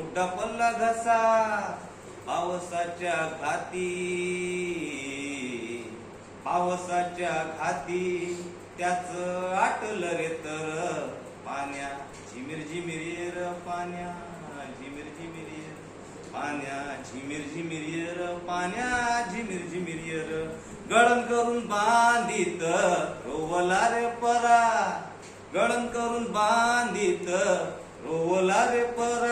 मोठा पल्ला घसा पावसाच्या घाती. पावसाच्या घाती त्याच आटल रे तर पाण्या. झिमिर झिमिर पाण्या झिमिर झिमिर पाण्या. झिमिर झिमिर पाण्या झिमिर झिमिर गळण करून बांधित रोवला रे परा. गळण करून बांधित रोवला रे परा.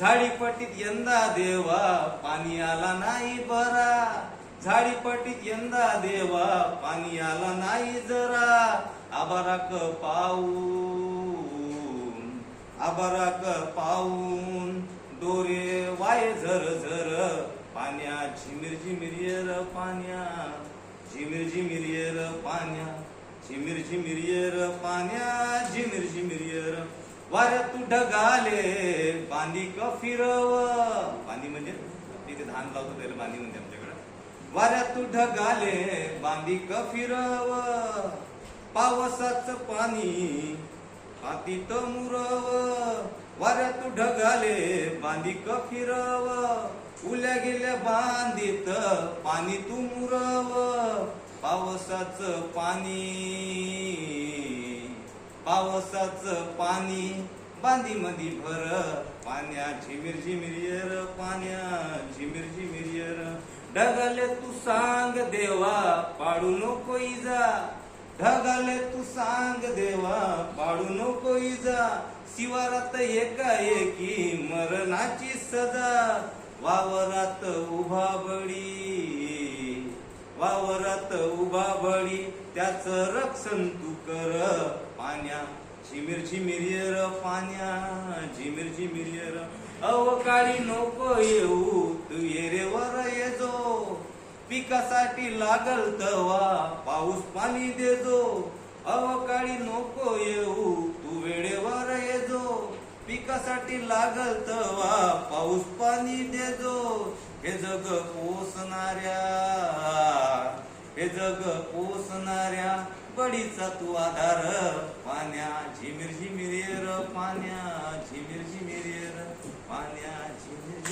झाडीपट्टीत यंदा देवा पाणी आला नाही बरा. झाडीपट्टीत यंदा देवा पाणी आला नाही जरा. आबाराक पाऊन आबाराक पाऊन दोरे वाय झर झर. पाण्या झिमिर झिमिर पाण्या. झिमिर झिमिर पाण्या. झिमिर झिमिर पाण्या. झिमिर झिमिर वाऱ्यात तू ढगाले बांधी क फिरव. बांधी म्हणजे? तिथे धान लावतो त्याला बांधी म्हणते आमच्याकडे. वाऱ्यात तू ढगाले बांधी क फिरव. पावसाचं पाणी हातीत मुरव. वाऱ्यात तू ढगाले बांधी क फिरव. उल्या गेल्या बांधीत पाणी तू मुरव. पावसाचं पाणी पावसाचं पाणी बांधी मधी भर पाण्या झिमिर झिमिर पाण्या झिमिर झिमिर ढगाले तू सांग देवा पाडू नको इजा. ढगाले तू सांग देवा पाडू नको इजा. शिवारात एकाएकी मरणाची सजा. वावरात उभा बळी वावरात उभा बळी त्याच रक्षण तू कर. पाण्या झिमिर झिमिर पाण्या झिमिर झिमिर अवकाळी नको येऊ तू येरेवर येजो. पिकासाठी लागल तवा पाऊस पाणी देजो. अवकाळी नको येऊ तू वेळेवर येजो. पिकासाठी लागल तवा पाऊस पाणी देजो. हे जग पोसणाऱ्या हे जग पोसणाऱ्या बडीचा तू आधार. पाण्या झिमिर झिमिर पाण्या झिमिर झिमिर पाण्या झिमिर